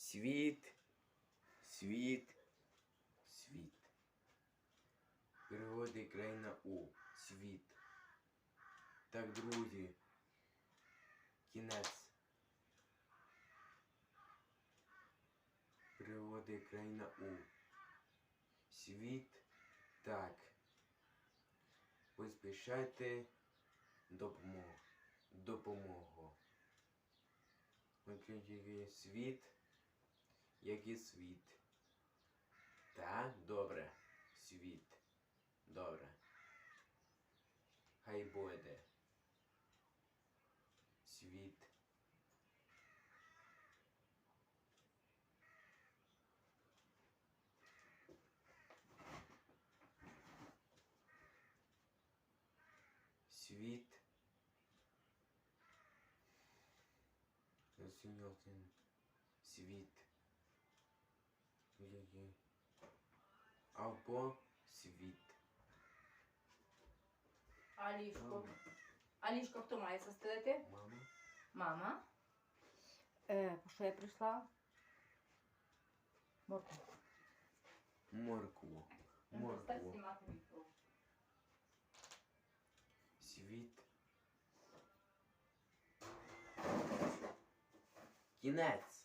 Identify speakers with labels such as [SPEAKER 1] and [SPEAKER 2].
[SPEAKER 1] Світ, світ, світ. Пригоди країна У. Світ. Так, друзі. Кінець. Пригоди країна У. Світ. Так. Поспішайте допомогу. Допомогу. Виключити світ, як і світ. Так, добре. Світ. Добре. Хай буде. Світ. Світ. Розсіньовтин. Світ. Ой-ой-ой. Або світ.
[SPEAKER 2] А ліжко?
[SPEAKER 1] Мама.
[SPEAKER 2] А ліжко хто має застелити?
[SPEAKER 1] Мама.
[SPEAKER 2] Мама. Е, по що я прийшла? Морку.
[SPEAKER 1] Моркву.
[SPEAKER 2] Стать
[SPEAKER 1] Моркву.
[SPEAKER 2] знімати відео.
[SPEAKER 1] Світ. Кінець.